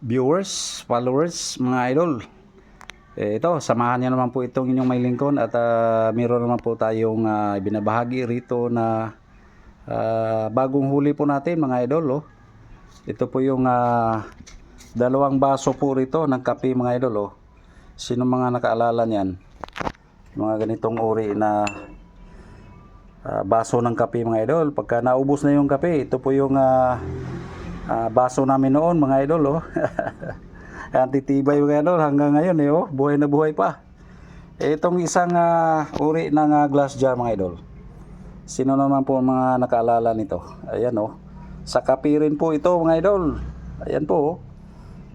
viewers, followers, mga idol. Eh, ito, samahan niyo naman po itong inyong may lingkon at ah, meron naman po tayong ah, binabahagi rito na ah, bagong huli po natin mga idol. Oh. Ito po yung ah, dalawang baso po rito ng kape mga idol. Oh. Sino mga nakaalala niyan? Mga ganitong uri na ah, baso ng kape mga idol. Pagka naubos na yung kape, ito po yung ah, ah, baso namin noon mga idol. Oh. Ang titibay mga idol hanggang ngayon eh, oh, buhay na buhay pa. Itong isang ah, uri ng ah, glass jar mga idol. Sino naman po mga nakaalala nito? Ayan oh. Sa kape rin po ito mga idol. Ayan po oh.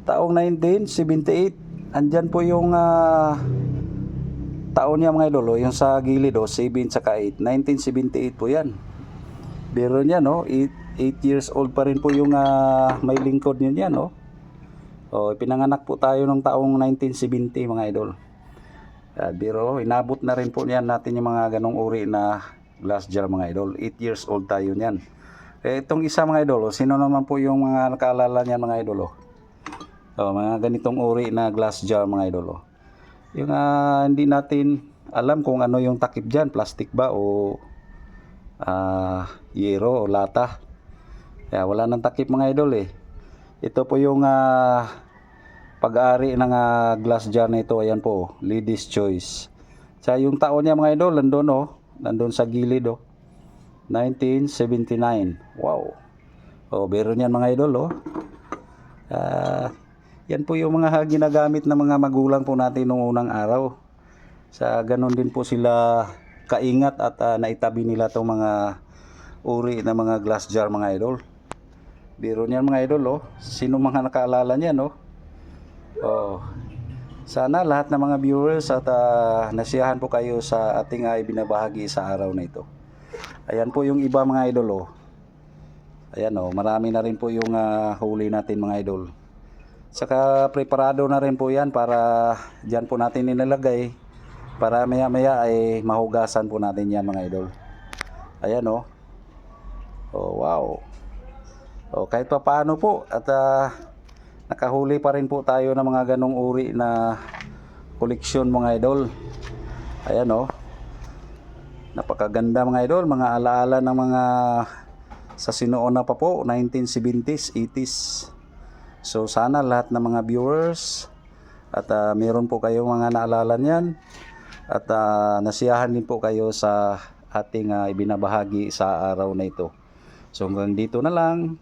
Taong 1978. Andyan po yung ah, taon niya mga idol, oh, yung sa gilid, oh, 7 saka 8. 1978 po yan. Biro niya, no? 8, years old pa rin po yung ah, may lingkod niya niya, no? Oh, pinanganak po tayo nung taong 1970 mga idol. Ah, biro, inabot na rin po niyan natin yung mga ganong uri na glass jar mga idol. 8 years old tayo niyan. Eh, itong isa mga idol, oh, sino naman po yung mga nakaalala niyan mga idol, oh? Oh, mga ganitong uri na glass jar mga idol, oh. Yung ah, hindi natin alam kung ano yung takip dyan, plastic ba o ah, yero o lata. Kaya wala nang takip mga idol eh. Ito po yung ah, pag-ari ng ah, glass jar na ito. Ayan po, Ladies Choice. Sa yung taon niya mga idol, nandun oh. Nandun sa gilid oh. 1979. Wow. Oh, biro niyan mga idol oh. Ah, yan po yung mga ginagamit ng mga magulang po natin noong unang araw. Sa ganun din po sila kaingat at ah, naitabi nila itong mga uri na mga glass jar mga idol. Biro niyan mga idol oh. Sino mga nakaalala niyan oh. Oh. Sana lahat ng mga viewers at ah, nasiyahan po kayo sa ating ay binabahagi sa araw na ito. Ayan po yung iba mga idol oh. Ayan oh, marami na rin po yung ah, huli natin mga idol. Saka preparado na rin po yan para dyan po natin inilagay para maya maya ay mahugasan po natin yan mga idol. Ayan oh. Oh wow. Oh kahit pa paano po at ah, nakahuli pa rin po tayo ng mga ganong uri na koleksyon mga idol. Ayan oh. Napakaganda mga idol, mga alaala ng mga sa sinuuna pa po, 1970s, 80s. So sana lahat ng mga viewers at ah, meron po kayong mga naalala niyan at ah, nasiyahan din po kayo sa ating ah, ibinabahagi sa araw na ito. So hanggang dito na lang.